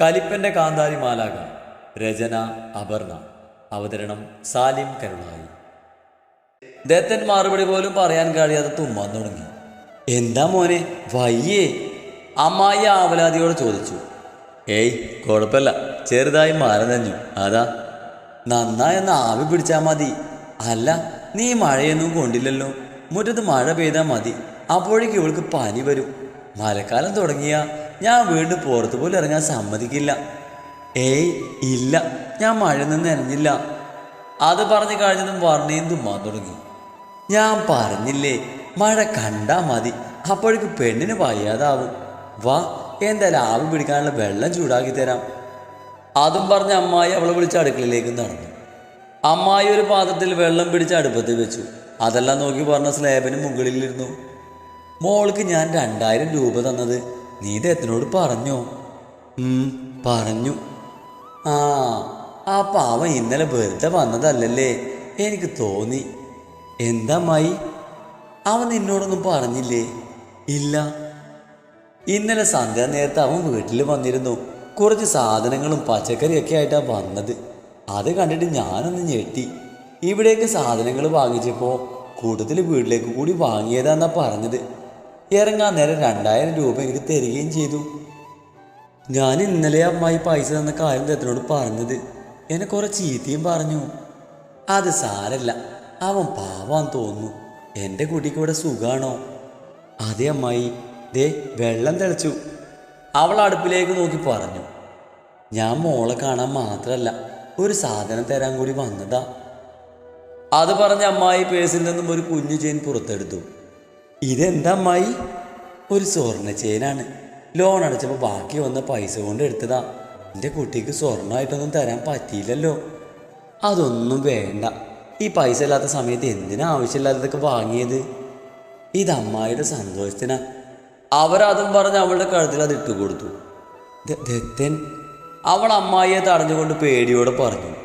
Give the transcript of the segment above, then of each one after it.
കലിപ്പന്റെ കാന്താരി മാലാക രചന അപർണ. അവതരണം സാലിം കരുണായി. ദത്തൻ മറുപടി പോലും പറയാൻ കഴിയാതെ തുമ്മാൻ തുടങ്ങി. എന്താ മോനെ വയ്യേ. അമ്മായി ആവലാതിയോട് ചോദിച്ചു. ഏയ് കുഴപ്പമില്ല. ചെറുതായി മര നനഞ്ഞു. അതാ. നന്നായെന്ന് ആവി പിടിച്ചാൽ മതി. അല്ല നീ മഴയൊന്നും കൊണ്ടില്ലല്ലോ. മുറ്റത്ത് മഴ പെയ്താൽ മതി. അപ്പോഴേക്ക് ഇവൾക്ക് പനി വരും. മഴക്കാലം തുടങ്ങിയ ഞാൻ വീണ്ടും പുറത്തു പോലും ഇറങ്ങാൻ സമ്മതിക്കില്ല. ഏയ് ഇല്ല. ഞാൻ മഴ നിന്ന് നനഞ്ഞില്ല. അത് പറഞ്ഞു കഴിഞ്ഞതും വർണയും തുമ്മാൻ തുടങ്ങി. ഞാൻ പറഞ്ഞില്ലേ മഴ കണ്ടാൽ മതി. അപ്പോഴേക്ക് പെണ്ണിന് വയ്യാതാവും. വാ എന്തായാലും ആവി പിടിക്കാനുള്ള വെള്ളം ചൂടാക്കി തരാം. അതും പറഞ്ഞ് അമ്മായി അവളെ വിളിച്ച് അടുക്കളയിലേക്ക് നടന്നു. അമ്മായി ഒരു പാത്രത്തിൽ വെള്ളം പിടിച്ച് അടുപ്പത്തിൽ വെച്ചു. അതെല്ലാം നോക്കി പറഞ്ഞ സ്ലേബിന് മുകളിലിരുന്നു. മോൾക്ക് ഞാൻ രണ്ടായിരം രൂപ തന്നത്. നീ ഇദ്ദേഹത്തിനോട് പറഞ്ഞോ. ഉം, പറഞ്ഞു. ആ ആ പാവ ഇന്നലെ വെറുതെ വന്നതല്ലല്ലേ എനിക്ക് തോന്നി. എന്താ മായി അവൻ നിന്നോടൊന്നും പറഞ്ഞില്ലേ? ഇല്ല. ഇന്നലെ സന്ധ്യ നേരത്തെ അവൻ വീട്ടിൽ വന്നിരുന്നു. കുറച്ച് സാധനങ്ങളും പച്ചക്കറിയൊക്കെ ആയിട്ടാണ് വന്നത്. അത് കണ്ടിട്ട് ഞാനൊന്ന് ഞെട്ടി. ഇവിടേക്ക് സാധനങ്ങൾ വാങ്ങിച്ചപ്പോൾ കൂട്ടത്തിൽ വീട്ടിലേക്ക് കൂടി വാങ്ങിയതാന്നാ പറഞ്ഞത്. ഇറങ്ങാൻ നേരം രണ്ടായിരം രൂപ എനിക്ക് തരികയും ചെയ്തു. ഞാൻ ഇന്നലെ അമ്മായി പൈസ തന്ന കാര്യം ദത്തനോട് പറഞ്ഞത്. എന്നെ കുറെ ചീത്തയും പറഞ്ഞു. അത് സാരല്ല. അവൻ പാവാൻ തോന്നുന്നു. എന്റെ കുട്ടിക്ക് ഇവിടെ സുഖാണോ? അതെ അമ്മായി. ദേ വെള്ളം തെളിച്ചു. അവൾ അടുപ്പിലേക്ക് നോക്കി പറഞ്ഞു. ഞാൻ മോളെ കാണാൻ മാത്രമല്ല ഒരു സാധനം തരാൻ കൂടി വന്നതാ. അത് പറഞ്ഞ അമ്മായി പേഴ്സിൽ നിന്നും ഒരു കുഞ്ഞു ചെയിൻ പുറത്തെടുത്തു. ഇതെന്താ അമ്മായി ഒരു സ്വർണ ചെയിനാണ്. ലോൺ അടച്ചപ്പോൾ ബാക്കി വന്ന പൈസ കൊണ്ട് എടുത്തതാ. എന്റെ കുട്ടിക്ക് സ്വർണമായിട്ടൊന്നും തരാൻ പറ്റിയില്ലല്ലോ. അതൊന്നും വേണ്ട. ഈ പൈസ ഇല്ലാത്ത സമയത്ത് എന്തിനാ ആവശ്യമില്ലാത്തതൊക്കെ വാങ്ങിയത്? ഇത് അമ്മായിയുടെ സന്തോഷത്തിനാ. അവരതും പറഞ്ഞ് അവളുടെ കഴുത്തിൽ അത് ഇട്ടു കൊടുത്തു. ദത്തൻ അവൾ അമ്മായിയെ തടഞ്ഞുകൊണ്ട് പേടിയോടെ പറഞ്ഞു.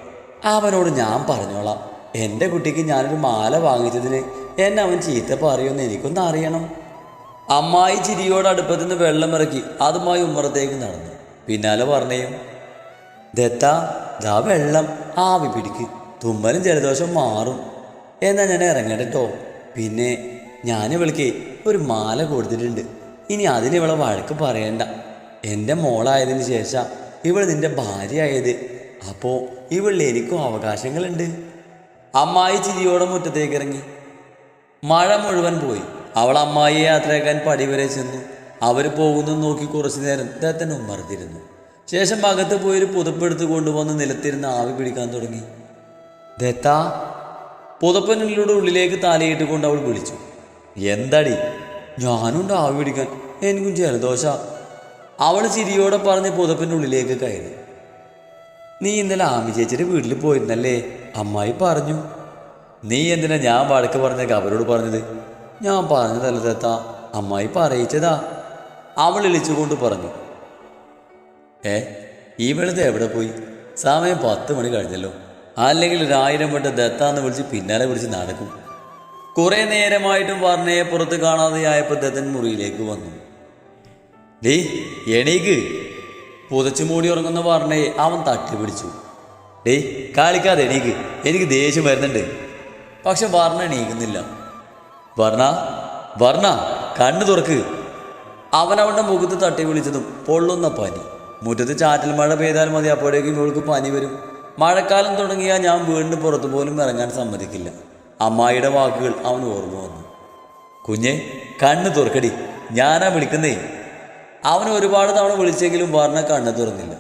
അവനോട് ഞാൻ പറഞ്ഞോളാം. എന്റെ കുട്ടിക്ക് ഞാനൊരു മാല വാങ്ങിച്ചതിന് എന്നെ അവൻ ചീത്ത പറയുമെന്ന് എനിക്കൊന്ന് അറിയണം. അമ്മായി ചിരിയോട് അടുപ്പത്തു നിന്ന് വെള്ളം ഇറക്കി അതുമായി ഉമ്മറത്തേക്ക് നടന്നു. പിന്നാലെ പറഞ്ഞു ദത്ത ദാ വെള്ളം ആവി പിടിക്ക്. തുമ്മലും ജലദോഷം മാറും. എന്നാ ഞാൻ ഇറങ്ങട്ടോ പിന്നെ ഞാൻ ഇവൾക്ക് ഒരു മാല കൊടുത്തിട്ടുണ്ട്. ഇനി അതിന് ഇവളെ വഴക്ക് പറയണ്ട. എന്റെ മോളായതിന് ശേഷം ഇവൾ നിന്റെ ഭാര്യയായത്. അപ്പോൾ ഇവളിൽ എനിക്കും അവകാശങ്ങളുണ്ട്. അമ്മായി ചിരിയോടെ മുറ്റത്തേക്ക് ഇറങ്ങി. മഴ മുഴുവൻ പോയി. അവൾ അമ്മായിയെ യാത്രയാക്കാൻ പടി വരെ ചെന്നു. അവർ പോകുന്നു നോക്കി കുറച്ചു നേരം ദത്തൻ ഉമ്മർത്തിരുന്നു ശേഷം അകത്ത് പോയൊരു പുതപ്പെടുത്ത് കൊണ്ടുവന്ന് നിലത്തിരുന്ന് ആവി പിടിക്കാൻ തുടങ്ങി. ദത്ത പുതപ്പനുള്ളിലൂടെ ഉള്ളിലേക്ക് തലയിട്ട് കൊണ്ട് അവൾ വിളിച്ചു. എന്താടി? ഞാനുണ്ട് ആവി പിടിക്കാൻ. എനിക്കും ജലദോഷ. അവൾ ചിരിയോടെ പറഞ്ഞ് പുതപ്പിന്റെ ഉള്ളിലേക്ക് കയറി. നീ ഇന്നലെ ആമി ചേച്ചിയുടെ വീട്ടിൽ പോയിരുന്നല്ലേ? അമ്മായി പറഞ്ഞു. നീ എന്തിനാ ഞാൻ വഴക്ക് പറഞ്ഞേക്ക? അവരോട് പറഞ്ഞത്? ഞാൻ പറഞ്ഞതല്ല തത്ത. അമ്മായി പറയിച്ചതാ. അവൾ ഇളിച്ചുകൊണ്ട് പറഞ്ഞു. ഏ ഈ വെളുത്ത് എവിടെ പോയി? സമയം പത്ത് മണി കഴിഞ്ഞല്ലോ. അല്ലെങ്കിൽ ഒരായിരം വട്ടം ദത്താന്ന് വിളിച്ച് പിന്നാലെ വിളിച്ച് നടക്കും. കുറെ നേരമായിട്ടും വർണയെ പുറത്ത് കാണാതെയായപ്പോൾ ദത്തൻ മുറിയിലേക്ക് വന്നു. ഡേ എണീക്ക്. പുതച്ചു മൂടി ഉറങ്ങുന്ന വർണയെ അവൻ തട്ടി പിടിച്ചു ഡേ കാളിക്കാതെ എണീക്ക്. എനിക്ക് ദേഷ്യം വരുന്നുണ്ട്. പക്ഷെ വർണ എണീക്കുന്നില്ല. വർണ വർണ കണ്ണു തുറക്ക്. അവളുടെ മുഖത്ത് തട്ടി വിളിച്ചതും പൊള്ളുന്ന പനി. മുറ്റത്ത് ചാറ്റൽ മഴ പെയ്താൽ മതി അപ്പോഴേക്കും ഇവൾക്ക് പനി വരും. മഴക്കാലം തുടങ്ങിയാൽ ഞാൻ വീണ്ടും പുറത്തു പോലും ഇറങ്ങാൻ സമ്മതിക്കില്ല. അമ്മായിയുടെ വാക്കുകൾ അവൻ ഓർമ്മ വന്നു. കുഞ്ഞെ കണ്ണ് തുറക്കടി. ഞാനാ വിളിക്കുന്നേ. അവൻ ഒരുപാട് തവണ വിളിച്ചെങ്കിലും വർണ കണ്ണ് തുറന്നില്ല.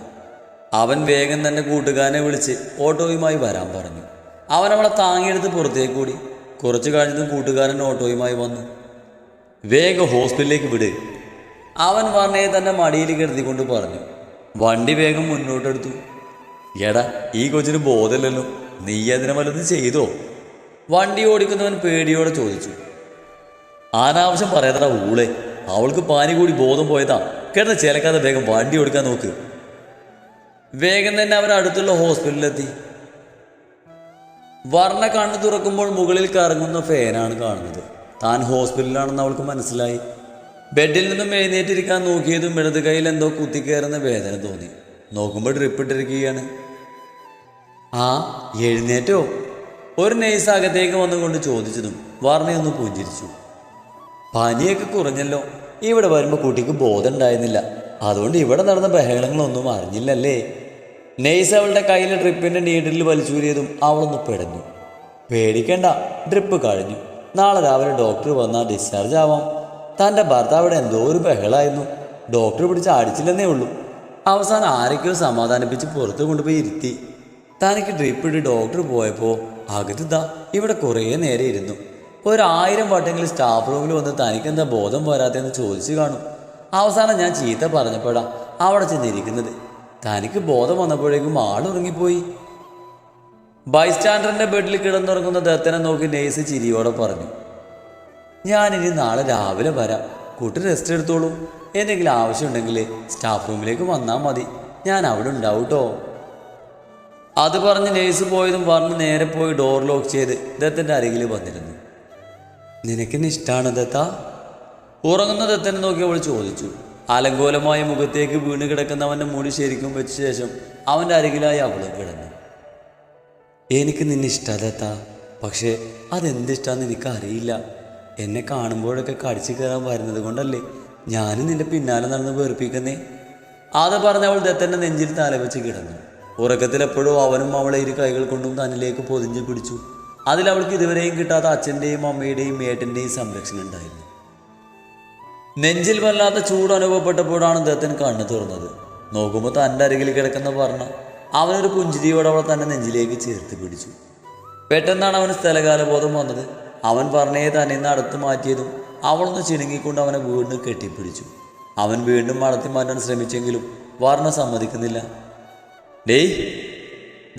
അവൻ വേഗം തന്നെ കൂട്ടുകാരനെ വിളിച്ച് ഓട്ടോയുമായി വരാൻ പറഞ്ഞു. അവൻ അവളെ താങ്ങിയെടുത്ത് പുറത്തേക്ക് കൂടി കുറച്ച് കഴിഞ്ഞതും കൂട്ടുകാരൻ ഓട്ടോയുമായി വന്നു. വേഗം ഹോസ്പിറ്റലിലേക്ക് വിട്. അവൻ വർണയെ തന്നെ മടിയിൽ കരുതിക്കൊണ്ട് പറഞ്ഞു. വണ്ടി വേഗം മുന്നോട്ടെടുത്തു. എടാ ഈ കൊച്ചിന് ബോധമില്ലല്ലോ. നീ അതിനെ വല്ലതും ചെയ്തോ? വണ്ടി ഓടിക്കുന്നവൻ പേടിയോടെ ചോദിച്ചു. അനാവശ്യം പറയാതടാ ഊളെ. അവൾക്ക് പാനി കൂടി ബോധം പോയതാ. കിടന്ന് ചിലക്കാതെ വേഗം വണ്ടി ഓടിക്കാൻ നോക്ക്. വേഗം തന്നെ അവർ അടുത്തുള്ള ഹോസ്പിറ്റലിലെത്തി. വർണ കണ്ണു തുറക്കുമ്പോൾ മുകളിൽ കറങ്ങുന്ന ഫാനാണ് കാണുന്നത്. താൻ ഹോസ്പിറ്റലിലാണെന്ന് അവൾക്ക് മനസ്സിലായി. ബെഡിൽ നിന്നും എഴുന്നേറ്റിരിക്കാൻ നോക്കിയതും ഇടത് കൈയിൽ എന്തോ കുത്തിക്കയറുന്ന വേദന തോന്നി. നോക്കുമ്പോൾ ഡ്രിപ്പ് ഇട്ടിരിക്കുകയാണ്. ആ എഴുന്നേറ്റോ? ഒരു നേഴ്സ് അകത്തേക്ക് വന്നുകൊണ്ട് ചോദിച്ചതും വർണയൊന്ന് പുഞ്ചിരിച്ചു. പനിയൊക്കെ കുറഞ്ഞല്ലോ. ഇവിടെ വരുമ്പോൾ കുട്ടിക്ക് ബോധം ഉണ്ടായിരുന്നില്ല. അതുകൊണ്ട് ഇവിടെ നടന്ന ബഹളങ്ങളൊന്നും അറിഞ്ഞില്ലല്ലേ? നെയ്സ് അവളുടെ കയ്യിലെ ഡ്രിപ്പിന്റെ നീഡിൽ വലിച്ചൂരിയതും അവളൊന്ന് പിടഞ്ഞു പേടിക്കണ്ട ഡ്രിപ്പ് കഴിഞ്ഞു. നാളെ രാവിലെ ഡോക്ടർ വന്നാൽ ഡിസ്ചാർജ് ആവാം. തന്റെ ഭർത്താവിടെ എന്തോ ഒരു ബഹളായിരുന്നു. ഡോക്ടർ പിടിച്ച് അടിച്ചില്ലെന്നേ ഉള്ളൂ. അവസാനം ആരൊക്കെയോ സമാധാനിപ്പിച്ച് പുറത്ത് കൊണ്ടുപോയി ഇരുത്തി. തനിക്ക് ഡ്രിപ്പ് ഇട്ട് ഡോക്ടർ പോയപ്പോൾ അകത്തുതാ ഇവിടെ കുറേ നേരം ഇരുന്നു. ഒരായിരം വട്ടെങ്കിലും സ്റ്റാഫ് റൂമിൽ വന്ന് തനിക്കെന്താ ബോധം പോരാത്തെന്ന് ചോദിച്ചു കാണും. അവസാനം ഞാൻ ചീത്ത പറഞ്ഞപ്പോഴാണ് അവിടെ ചെന്നിരിക്കുന്നത്. തനിക്ക് ബോധം വന്നപ്പോഴേക്കും ആളുറങ്ങിപ്പോയി. ബൈസ്റ്റാൻഡറിന്റെ ബെഡിൽ കിടന്നുറങ്ങുന്ന ദത്തനെ നോക്കി നേഴ്സ് ചിരിയോടെ പറഞ്ഞു ഞാനിനി നാളെ രാവിലെ വരാം. കൂട്ടി റെസ്റ്റ് എടുത്തോളൂ. എന്തെങ്കിലും ആവശ്യമുണ്ടെങ്കിൽ സ്റ്റാഫ് റൂമിലേക്ക് വന്നാൽ മതി. ഞാൻ അവിടെ ഉണ്ടാവും കേട്ടോ അത് പറഞ്ഞ് നേഴ്സ് പോയതും പറഞ്ഞ് നേരെ പോയി ഡോർ ലോക്ക് ചെയ്ത് ദത്തന്റെ അരികിൽ വന്നിരുന്നു. നിനക്കിന്ന് ഇഷ്ടമാണ് ദത്ത? ഉറങ്ങുന്ന ദത്തനെ നോക്കി അവൾ ചോദിച്ചു അലങ്കോലമായ മുഖത്തേക്ക് വീണ് കിടക്കുന്നവന്റെ മുടി ശരിക്കും വെച്ച ശേഷം അവന്റെ അരികിലായി അവൾ കിടന്നു. എനിക്ക് നിന്നെ ഇഷ്ടദത്ത പക്ഷേ അതെന്തിഷ്ടാന്ന് എനിക്കറിയില്ല. എന്നെ കാണുമ്പോഴൊക്കെ കടിച്ചു കയറാൻ വരുന്നത് കൊണ്ടല്ലേ ഞാനും നിന്റെ പിന്നാലെ നടന്ന് വെറുപ്പിക്കുന്നേ അത് പറഞ്ഞ അവൾ ദത്തന്റെ നെഞ്ചിൽ തലവെച്ച് കിടന്നു. ഉറക്കത്തിൽ എപ്പോഴും അവനും അവളെ ഇരു കൈകൾ കൊണ്ടും തന്നിലേക്ക് പൊതിഞ്ഞു പിടിച്ചു. അതിൽ അവൾക്ക് ഇതുവരെയും കിട്ടാത്ത അച്ഛന്റെയും അമ്മയുടെയും ഏട്ടന്റെയും സംരക്ഷണം ഉണ്ടായിരുന്നു. നെഞ്ചിൽ വല്ലാത്ത ചൂട് അനുഭവപ്പെട്ടപ്പോഴാണ് അദ്ദേഹത്തിന് കണ്ണു തുറന്നത്. നോക്കുമ്പോൾ തന്റെ അരികിൽ കിടക്കുന്ന പറഞ്ഞ അവനൊരു പുഞ്ചിരിയോടെ അവളെ തന്നെ നെഞ്ചിലേക്ക് ചേർത്ത് പിടിച്ചു. പെട്ടെന്നാണ് അവന് സ്ഥലകാലബോധം വന്നത്. അവൻ പറഞ്ഞേ തന്നെ ഇന്ന് അടുത്ത് മാറ്റിയതും അവളൊന്ന് ചിണുങ്ങിക്കൊണ്ട് അവനെ വീണ്ടും കെട്ടിപ്പിടിച്ചു. അവൻ വീണ്ടും മടത്തി മാറ്റാൻ ശ്രമിച്ചെങ്കിലും വർണ സമ്മതിക്കുന്നില്ല. ഡേയ്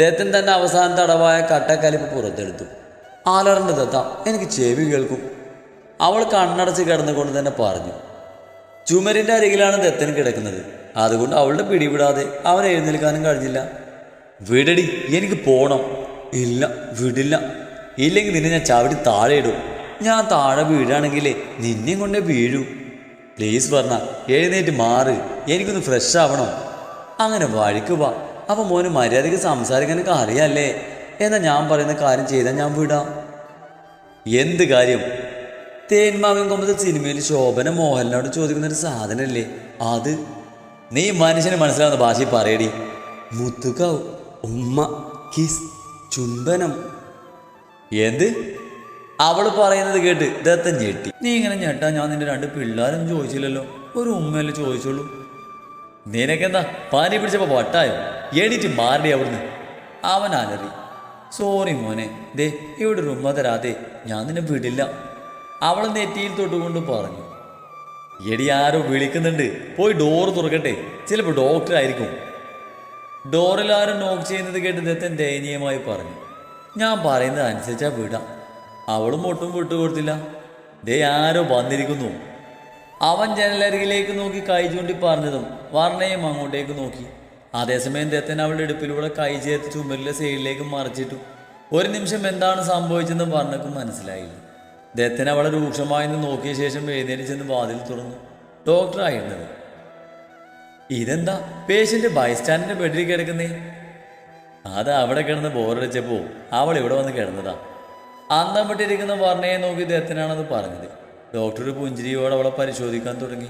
ദത്തൻ തന്റെ അവസാന തടവായ കട്ടക്കലിപ്പ് പുറത്തെടുത്തു. ആലറിന്റെ ദത്ത എനിക്ക് ചെവി കേൾക്കും. അവൾ കണ്ണടച്ച് കിടന്നുകൊണ്ട് തന്നെ പറഞ്ഞു ചുമരിന്റെ അരികിലാണ് ദത്തൻ കിടക്കുന്നത്. അതുകൊണ്ട് അവളുടെ പിടിവിടാതെ അവൻ എഴുന്നേൽക്കാനും കഴിഞ്ഞില്ല. വിടടി എനിക്ക് പോണം. ഇല്ല വിടില്ല. ഇല്ലെങ്കിൽ നിന്നെ ഞാൻ ചവിടി താഴെ ഇടും. ഞാൻ താഴെ വീഴാണെങ്കിലേ നിന്നെയും കൊണ്ടേ വീഴൂ. പ്ലീസ് പറഞ്ഞ എഴുന്നേറ്റ് മാറ്. എനിക്കൊന്ന് ഫ്രഷ് ആവണം. അങ്ങനെ വഴിക്ക് വാ. അപ്പം മോന് മര്യാദയ്ക്ക് സംസാരിക്കാനൊക്കെ അറിയാമല്ലേ എന്നാ ഞാൻ പറയുന്ന കാര്യം ചെയ്താൽ ഞാൻ വിടാം. എന്ത് കാര്യം? തേന്മാവിൻ കൊമ്പത്തെ സിനിമയിൽ ശോഭന മോഹൻലാലോട് ചോദിക്കുന്ന ഒരു സാധനമല്ലേ അത്? നീ മനുഷ്യന് മനസ്സിലാവുന്ന ഭാഷയിൽ പറയടി. മുത്തുക ഉമ്മ കിസ് ചുംബനം. എന്ത്? അവൾ പറയുന്നത് കേട്ട് ദത്തൻ ഞെട്ടി. നീ ഇങ്ങനെ ഞെട്ടാ ഞാൻ നിന്റെ രണ്ട് പിള്ളേരും ചോദിച്ചില്ലല്ലോ. ഒരു ഉമ്മയല്ലേ ചോദിച്ചോളൂ നിനക്കെന്താ? പാനി പിടിച്ചപ്പോ വട്ടായോ? എണീറ്റ് മാറി അവിടുന്ന്. അവൻ അലറി. സോറി മോനെ. ദേ ഇവിടെ ഒരു ഉമ്മ തരാതെ ഞാൻ നിന്നെ വിടില്ല. അവൾ നെറ്റിയിൽ തൊട്ടുകൊണ്ട് പറഞ്ഞു എടി ആരോ വിളിക്കുന്നുണ്ട്. പോയി ഡോറ് തുറക്കട്ടെ. ചിലപ്പോൾ ഡോക്ടർ ആയിരിക്കും. ഡോറിൽ ആരും നോക്ക് ചെയ്യുന്നത് കേട്ട് ദത്തൻ ദയനീയമായി പറഞ്ഞു ഞാൻ പറയുന്നത് അനുസരിച്ചാ വിടാം. അവളും ഒട്ടും വിട്ടുകൊടുത്തില്ല. ദേ ആരോ വന്നിരിക്കുന്നു. അവൻ ജനലരികിലേക്ക് നോക്കി കൈ ചൂണ്ടി പറഞ്ഞതും വർണയും അങ്ങോട്ടേക്ക് നോക്കി. അതേസമയം ദത്തൻ അവളുടെ ഇടുപ്പിലൂടെ കൈ ചേർത്ത് ചുമരിലെ സൈഡിലേക്ക് മറിച്ചിട്ടു. ഒരു നിമിഷം എന്താണ് സംഭവിച്ചെന്ന് വർണക്കും മനസ്സിലായില്ല. ദത്തൻ അവളെ രൂക്ഷമായി നിന്ന് നോക്കിയ ശേഷം എഴുന്നേറ്റ് ചെന്ന് വാതിൽ തുറന്നു. ഡോക്ടറായിരുന്നത്. ഇതെന്താ? പേഷ്യന്റ് ബൈസ്റ്റാൻഡിന്റെ ബെഡിൽ കിടക്കുന്നേ. അത് അവിടെ കിടന്ന് ബോറടിച്ചപ്പോ അവൾ ഇവിടെ വന്ന് കിടന്നതാ. അന്തം വിട്ടിരിക്കുന്ന വർണയെ നോക്കി ദത്തനാണത് പറഞ്ഞത്. ഡോക്ടർ പുഞ്ചിരിയോടെ അവളെ പരിശോധിക്കാൻ തുടങ്ങി.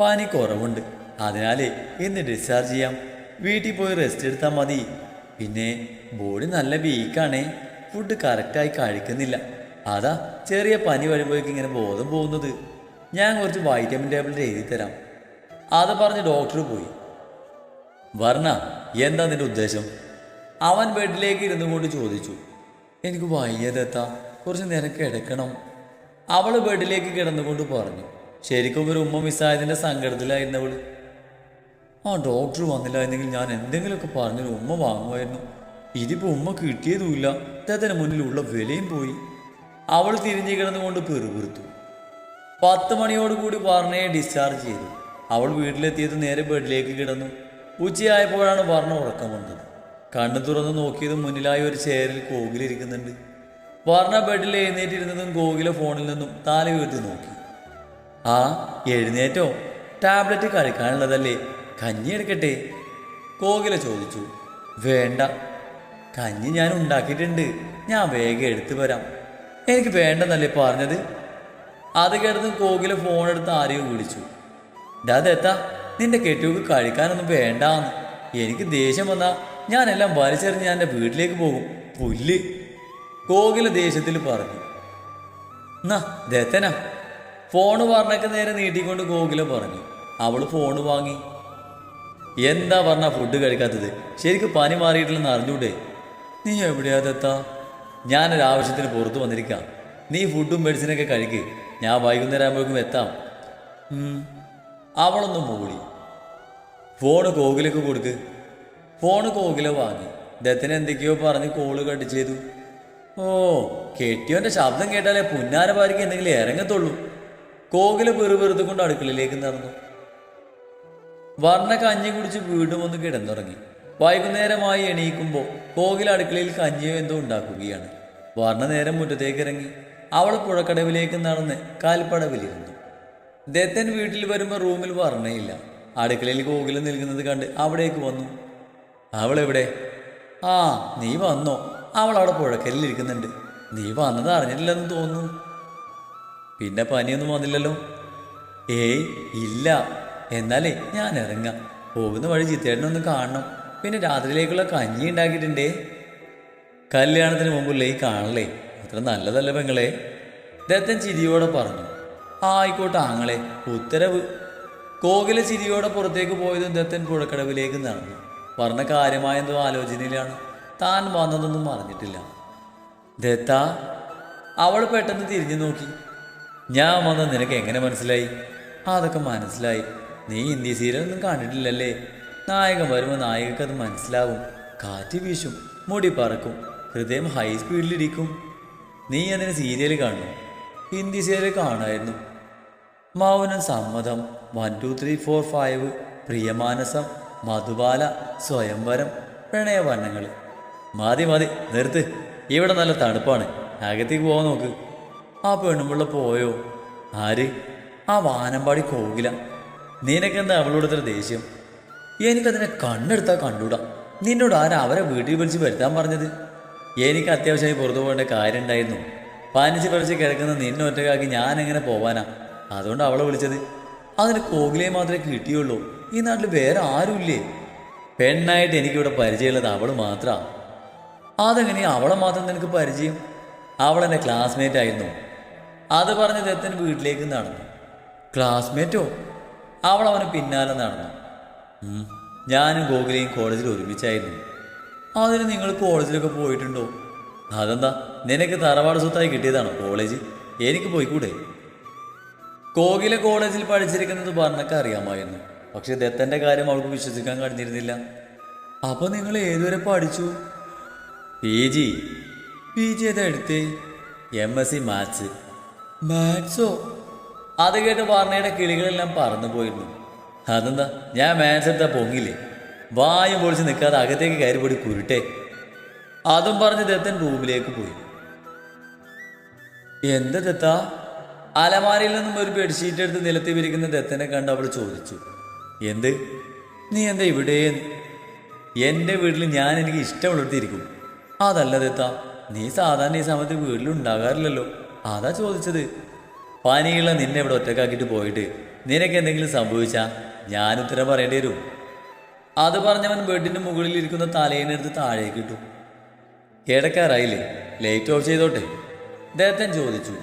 പനി കുറവുണ്ട്. അതിനാലേ ഇന്ന് ഡിസ്ചാർജ് ചെയ്യാം. വീട്ടിൽ പോയി റെസ്റ്റ് എടുത്താൽ മതി. പിന്നെ ബോഡി നല്ല വീക്കാണേ ഫുഡ് കറക്റ്റായി കഴിക്കുന്നില്ല. അതാ ചെറിയ പനി വരുമ്പോഴേക്കും ഇങ്ങനെ ബോധം പോകുന്നത്. ഞാൻ കുറച്ച് വൈറ്റമിൻ ടാബ്ലറ്റ് എഴുതി തരാം. അത് പറഞ്ഞ് ഡോക്ടർ പോയി. വർണ എന്താ നിന്റെ ഉദ്ദേശം? അവൻ ബെഡിലേക്ക് ഇരുന്നു കൊണ്ട് ചോദിച്ചു. എനിക്ക് വയ്യതെത്താ കുറച്ച് നേരം കിടക്കണം അവൾ ബെഡിലേക്ക് കിടന്നുകൊണ്ട് പറഞ്ഞു. ശരിക്കും ഒരു ഉമ്മ മിസ്സായതിന്റെ സങ്കടത്തിലായിരുന്നവൾ ആ ഡോക്ടർ വന്നില്ലായിരുന്നെങ്കിൽ ഞാൻ എന്തെങ്കിലുമൊക്കെ പറഞ്ഞൊരു ഉമ്മ വാങ്ങുമായിരുന്നു. ഇതിപ്പോൾ ഉമ്മ കിട്ടിയതുമില്ല. അദ്ദേഹത്തിന് മുന്നിലുള്ള വിലയും പോയി. അവൾ തിരിഞ്ഞു കിടന്നുകൊണ്ട് പെറുപിറുത്തു. പത്ത് മണിയോടുകൂടി വർണയെ ഡിസ്ചാർജ് ചെയ്തു. അവൾ വീട്ടിലെത്തിയത് നേരെ ബെഡിലേക്ക് കിടന്നു. ഉച്ചയായപ്പോഴാണ് വർണ ഉറക്കം വന്നത്. കണ്ണു തുറന്ന് നോക്കിയത് മുന്നിലായി ഒരു ചെയറിൽ കോകിലിരിക്കുന്നുണ്ട് വർണ ബെഡിൽ എഴുന്നേറ്റിരുന്നതും ഗോകുല ഫോണിൽ നിന്നും താല ഉയർത്തി നോക്കി. ആ എഴുന്നേറ്റോ? ടാബ്ലറ്റ് കഴിക്കാനുള്ളതല്ലേ കഞ്ഞി എടുക്കട്ടെ? കോകില ചോദിച്ചു. വേണ്ട. കഞ്ഞി ഞാൻ ഉണ്ടാക്കിയിട്ടുണ്ട്. ഞാൻ വേഗം എടുത്തു വരാം. എനിക്ക് വേണ്ടെന്നല്ലേ പറഞ്ഞത്? അത് കിടന്ന് കോകില ഫോൺ എടുത്ത് ആരെയും വിളിച്ചു. ഡാതെത്താ നിന്റെ കെട്ടിയൊക്കെ കഴിക്കാനൊന്നും വേണ്ടാന്ന്. എനിക്ക് ദേഷ്യം വന്നാ ഞാനെല്ലാം വലിച്ചെറിഞ്ഞ് ഞാൻ എന്റെ വീട്ടിലേക്ക് പോകും. പുല്ല്. കോകില ദേഷ്യത്തിൽ പറഞ്ഞു. എന്നാ ദത്തനാ. ഫോണ് പറഞ്ഞൊക്കെ നേരെ നീട്ടിക്കൊണ്ട് കോകില പറഞ്ഞു. അവൾ ഫോണ് വാങ്ങി. എന്താ പറഞ്ഞ ഫുഡ് കഴിക്കാത്തത്? ശരിക്കും പനി മാറിയിട്ടില്ലെന്ന് അറിഞ്ഞൂടെ? നീ എവിടെയാ ദത്താ? ഞാനൊരാവശ്യത്തിന് പുറത്തു വന്നിരിക്കാം. നീ ഫുഡും മെഡിസിനൊക്കെ കഴിക്ക്. ഞാൻ വൈകുന്നേരം ആകുമ്പോഴേക്കും എത്താം. അവളൊന്നും മൂളി ഫോണ് കോകിലേക്ക് കൊടുക്ക്. ഫോണ് കോകില വാങ്ങി. ദത്തിന് എന്തൊക്കെയോ പറഞ്ഞ് കോൾ കട്ട് ചെയ്തു. ഓ കെട്ടിയോന്റെ ശബ്ദം കേട്ടാലേ പുന്നാര പാരിക്ക് എന്തെങ്കിലും ഇറങ്ങത്തുള്ളൂ. കോകില പെറുപെറുത്ത് കൊണ്ട് അടുക്കളയിലേക്ക് നടന്നു. വർണ കഞ്ഞി കുടിച്ച് വീണ്ടും ഒന്ന് കിടന്നുറങ്ങി. വൈകുന്നേരമായി എണീക്കുമ്പോൾ കോകിൽ അടുക്കളയിൽ കഞ്ഞിയോ എന്തോ ഉണ്ടാക്കുകയാണ്. വർണ നേരം മുറ്റത്തേക്ക് ഇറങ്ങി അവൾ പുഴക്കടവിലേക്ക് നടന്ന് കാൽപ്പടവിലിരുന്നു. ദത്തൻ വീട്ടിൽ വരുമ്പോൾ റൂമിൽ വർണയില്ല. അടുക്കളയിൽ കോകിൽ നിൽക്കുന്നത് കണ്ട് അവിടേക്ക് വന്നു. അവളെവിടെ? ആ നീ വന്നോ. അവൾ അവിടെ പുഴക്കലിൽ ഇരിക്കുന്നുണ്ട് നീ വന്നത് അറിഞ്ഞിട്ടില്ലെന്ന് തോന്നുന്നു. പിന്നെ പനിയൊന്നും വന്നില്ലല്ലോ? ഏയ് ഇല്ല. എന്നാലേ ഞാൻ ഇറങ്ങാം പോകുന്ന വഴി ചിത്തേട്ടനൊന്ന് കാണണം. പിന്നെ രാത്രിയിലേക്കുള്ള കഞ്ഞി ഉണ്ടാക്കിയിട്ടുണ്ടേ. കല്യാണത്തിന് മുമ്പുള്ള ഈ കാണലേ അത്ര നല്ലതല്ല പെങ്ങളെ? ദത്തൻ ചിരിയോടെ പറഞ്ഞു. "ആ, ആയിക്കോട്ടെ ആങ്ങളെ ഉത്തരവ്. കോകില ചിരിയോടെ പുറത്തേക്ക് പോയതും ദത്തൻ പുഴക്കടവിലേക്ക് നടന്നു. പറഞ്ഞ കാര്യമായ എന്തോ ആലോചനയിലാണ്. താൻ വന്നതൊന്നും അറിഞ്ഞിട്ടില്ല. ദത്ത അവൾ പെട്ടെന്ന് തിരിഞ്ഞു നോക്കി. ഞാൻ വന്നത് നിനക്ക് എങ്ങനെ മനസ്സിലായി? അതൊക്കെ മനസ്സിലായി. നീ ഹിന്ദി സീരിയലൊന്നും കണ്ടിട്ടില്ലല്ലേ? നായകൻ വരുമ്പോൾ നായികക്ക് അത് മനസ്സിലാവും. കാറ്റ് വീശും മുടി പറക്കും ഹൃദയം ഹൈ സ്പീഡിലിരിക്കും നീ അതിന് സീരിയൽ കാണുന്നു ഹിന്ദി സീരിയൽ കാണുമായിരുന്നു Mounam Sammatham one two three four five Priyamanasam Madhubala Swayamvaram Pranayavarnangal മതി മതി നിർത്ത്. ഇവിടെ നല്ല തണുപ്പാണ്. അകത്തേക്ക് പോകാൻ നോക്ക്. ആ പെണ്ണുമ്പിള്ള പോയോ? ആര്? ആ വാനമ്പാടി കോകില. നിനക്കെന്താ അവളോടത്തെ ദേഷ്യം? എനിക്കതിനെ കണ്ണെടുത്താൽ കണ്ടൂടാ. നിന്നോട് ആരാ അവരെ വീട്ടിൽ വിളിച്ച് വരുത്താൻ പറഞ്ഞത്? എനിക്ക് അത്യാവശ്യമായി പുറത്തു പോകേണ്ട കാര്യം ഉണ്ടായിരുന്നു. പനിച്ച് പറിച്ച് കിടക്കുന്ന നിന്നെ ഒറ്റക്കാക്കി ഞാൻ എങ്ങനെ പോവാനാ? അതുകൊണ്ട് അവളെ വിളിച്ചത്. അതിന് കോഹ്ലിയെ മാത്രമേ കിട്ടിയുള്ളൂ. ഈ നാട്ടിൽ വേറെ ആരുമില്ലേ? പെണ്ണായിട്ട് എനിക്കിവിടെ പരിചയമുള്ളത് അവൾ മാത്രമാണ് അതെങ്ങനെയാ അവളെ മാത്രം നിനക്ക് പരിചയം? അവളെന്റെ ക്ലാസ്മേറ്റ് ആയിരുന്നു. അത് പറഞ്ഞ് ദത്തൻ വീട്ടിലേക്ക് നടന്നു. ക്ലാസ്മേറ്റോ അവൾ അവന് പിന്നാലെ നടന്നു. ഞാനും ഗോകുലയും കോളേജിൽ ഒരുമിച്ചായിരുന്നു. അതിന് നിങ്ങൾ കോളേജിലൊക്കെ പോയിട്ടുണ്ടോ? അതെന്താ? നിനക്ക് തറവാട് സ്വത്തായി കിട്ടിയതാണോ കോളേജ്? എനിക്ക് പോയിക്കൂടെ? കോകില കോളേജിൽ പഠിച്ചിരിക്കുന്നത് പറഞ്ഞൊക്കെ അറിയാമായിരുന്നു. പക്ഷെ ദത്തന്റെ കാര്യം അവൾക്ക് വിശ്വസിക്കാൻ കഴിഞ്ഞിരുന്നില്ല. അപ്പൊ നിങ്ങൾ ഏതുവരെ പഠിച്ചു? പി ജി പി ജി ഏതാ എടുത്തേ? എം എസ് സി മാത്സ് മാത്സോ അത് കേട്ട് പറഞ്ഞയുടെ കിളികളെല്ലാം പറന്നു പോയിരുന്നു അതെന്താ? ഞാൻ മാൻസെടുത്താ പൊങ്ങില്ലേ? വായും പൊളിച്ച് നിൽക്കാതെ അകത്തേക്ക് കയറി പൊടി കുരുട്ടെ. അതും പറഞ്ഞ് ദത്തൻ റൂമിലേക്ക് പോയി. എന്താ ദത്ത? അലമാരയിൽ നിന്നും ഒരു ബെഡ്ഷീറ്റ് എടുത്ത് നിലത്തി വിരിക്കുന്ന ദത്തനെ കണ്ട് അവൾ ചോദിച്ചു. എന്ത്? നീ എന്താ ഇവിടെ എന്റെ വീട്ടിൽ ഞാൻ എനിക്ക് ഇഷ്ടമുള്ളിടത്തിരിക്കും അതല്ല ദത്ത നീ സാധാരണ ഈ സമയത്ത് വീട്ടിലുണ്ടാകാറില്ലല്ലോ അതാ ചോദിച്ചത്. പനിയുള്ള നിന്നെ ഇവിടെ ഒറ്റക്കാക്കിയിട്ട് പോയിട്ട് നിനക്ക് എന്തെങ്കിലും സംഭവിച്ചാ? ഞാൻ ഉത്തരം പറയേണ്ടി വരും. അത് പറഞ്ഞവൻ ബെഡിന്റെ മുകളിൽ ഇരിക്കുന്ന തലേനെടുത്ത് താഴേക്ക് ഇട്ടു. കിടക്കാറായില്ലേ ലൈറ്റ് ഓഫ് ചെയ്തോട്ടെ. ദത്തൻ ചോദിച്ചു.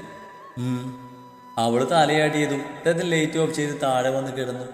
അവൾ തലയാട്ടിയതും ദത്തൻ ലൈറ്റ് ഓഫ് ചെയ്ത് താഴെ വന്ന് കിടന്നു.